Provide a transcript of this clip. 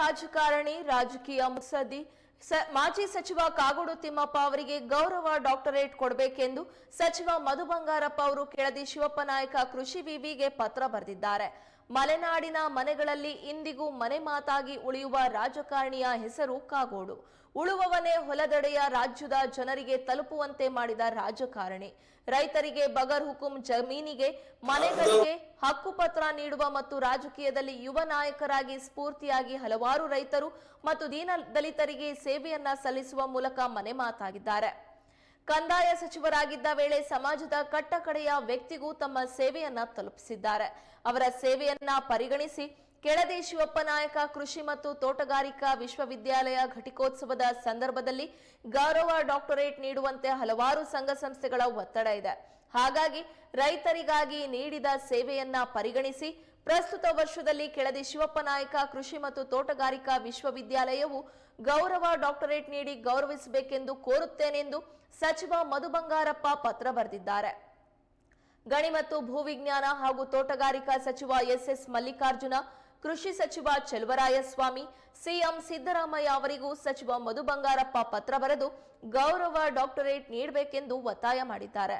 ರಾಜಕಾರಣಿ, ರಾಜಕೀಯ ಮುತ್ಸದ್ದಿ ಮಾಜಿ ಸಚಿವ ಕಾಗೋಡು ತಿಮ್ಮಪ್ಪ ಅವರಿಗೆ ಗೌರವ ಡಾಕ್ಟರೇಟ್ ಕೊಡಬೇಕೆಂದು ಸಚಿವ ಮಧು ಬಂಗಾರಪ್ಪ ಅವರು ಕೆಳದಿ ಶಿವಪ್ಪ ನಾಯಕ ಕೃಷಿ ವಿವಿಗೆ ಪತ್ರ ಬರೆದಿದ್ದಾರೆ. ಮಲೆನಾಡಿನ ಮನೆಗಳಲ್ಲಿ ಇಂದಿಗೂ ಮನೆ ಮಾತಾಗಿ ಉಳಿಯುವ ರಾಜಕಾರಣಿಯ ಹೆಸರು ಕಾಗೋಡು. ಉಳುವವನೇ ಹೊಲದಡೆಯ ರಾಜ್ಯದ ಜನರಿಗೆ ತಲುಪುವಂತೆ ಮಾಡಿದ ರಾಜಕಾರಣಿ. ರೈತರಿಗೆ ಬಗರ್ ಹುಕುಂ ಜಮೀನಿಗೆ, ಮನೆಗಳಿಗೆ ಹಕ್ಕುಪತ್ರ ನೀಡುವ ಮತ್ತು ರಾಜಕೀಯದಲ್ಲಿ ಯುವ ನಾಯಕರಾಗಿ ಸ್ಫೂರ್ತಿಯಾಗಿ ಹಲವಾರು ರೈತರು ಮತ್ತು ದೀನ ದಲಿತರಿಗೆ ಸೇವೆಯನ್ನ ಸಲ್ಲಿಸುವ ಮೂಲಕ ಮನೆ ಮಾತಾಗಿದ್ದಾರೆ. ಕಂದಾಯ ಸಚಿವರಾಗಿದ್ದ ವೇಳೆ ಸಮಾಜದ ಕಟ್ಟಕಡೆಯ ವ್ಯಕ್ತಿಗೂ ತಮ್ಮ ಸೇವೆಯನ್ನ ತಲುಪಿಸಿದ್ದಾರೆ. ಅವರ ಸೇವೆಯನ್ನ ಪರಿಗಣಿಸಿ ಕೆಳದಿ ಶಿವಪ್ಪ ನಾಯಕ ಕೃಷಿ ಮತ್ತು ತೋಟಗಾರಿಕಾ ವಿಶ್ವವಿದ್ಯಾಲಯ ಘಟಿಕೋತ್ಸವದ ಸಂದರ್ಭದಲ್ಲಿ ಗೌರವ ಡಾಕ್ಟರೇಟ್ ನೀಡುವಂತೆ ಹಲವಾರು ಸಂಘ ಸಂಸ್ಥೆಗಳ ಒತ್ತಡ ಇದೆ. ಹಾಗಾಗಿ ರೈತರಿಗಾಗಿ ನೀಡಿದ ಸೇವೆಯನ್ನ ಪರಿಗಣಿಸಿ ಪ್ರಸ್ತುತ ವರ್ಷದಲ್ಲಿ ಕೆಳದಿ ಶಿವಪ್ಪ ನಾಯಕ ಕೃಷಿ ಮತ್ತು ತೋಟಗಾರಿಕಾ ವಿಶ್ವವಿದ್ಯಾಲಯವು ಗೌರವ ಡಾಕ್ಟರೇಟ್ ನೀಡಿ ಗೌರವಿಸಬೇಕೆಂದು ಕೋರುತ್ತೇನೆಂದು ಸಚಿವ ಮಧು ಬಂಗಾರಪ್ಪ ಪತ್ರ ಬರೆದಿದ್ದಾರೆ. ಗಣಿ ಮತ್ತು ಭೂವಿಜ್ಞಾನ ಹಾಗೂ ತೋಟಗಾರಿಕಾ ಸಚಿವ ಎಸ್ಎಸ್ ಮಲ್ಲಿಕಾರ್ಜುನ, ಕೃಷಿ ಸಚಿವ ಚೆಲುವರಾಯಸ್ವಾಮಿ, ಸಿಎಂ ಸಿದ್ದರಾಮಯ್ಯ ಅವರಿಗೂ ಸಚಿವ ಮಧು ಬಂಗಾರಪ್ಪ ಪತ್ರ ಬರೆದು ಗೌರವ ಡಾಕ್ಟರೇಟ್ ನೀಡಬೇಕೆಂದು ಒತ್ತಾಯ ಮಾಡಿದ್ದಾರೆ.